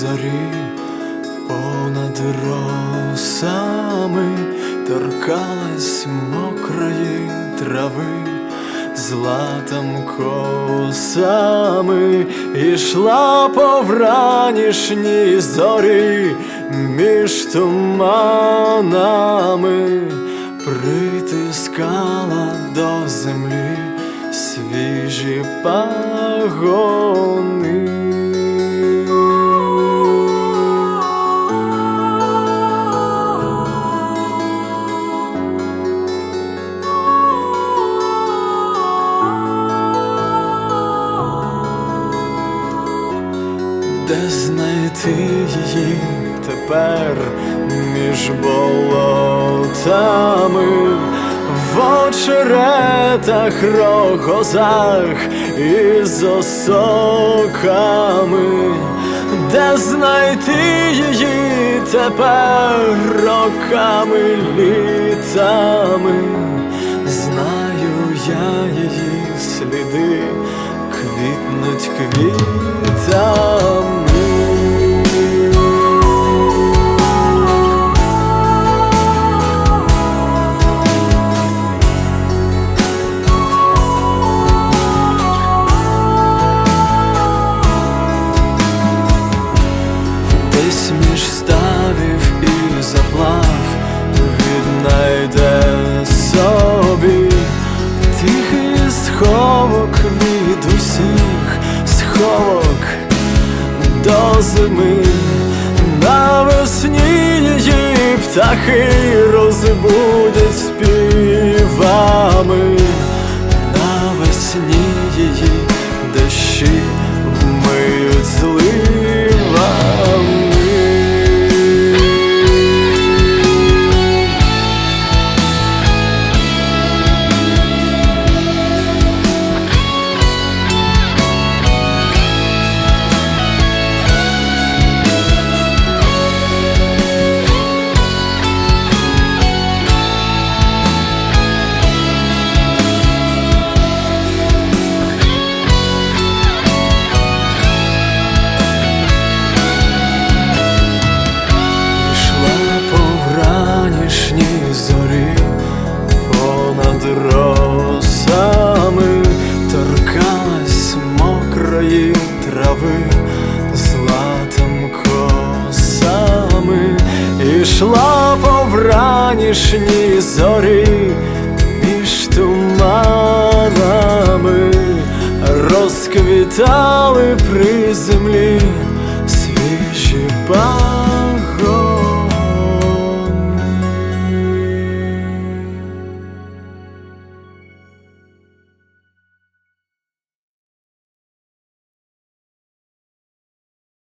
Зорі, понад росами торкалась мокрої трави, златом косами ішла по вранішній зорі, між туманами притискала до землі свіжі пагони. Де знайти її тепер між болотами, в очеретах, рогозах і з де знайти її тепер роками, літами, знаю я її сліди квітнуть квітами. Віднайде собі тихий сховок від усіх сховок до зими навесні її птахи розбудять співами навесні її дощі вмиють зливами. Трави, златом косами, ішла по вранішній зорі, між туманами, розквітали при землі свіжі пагони.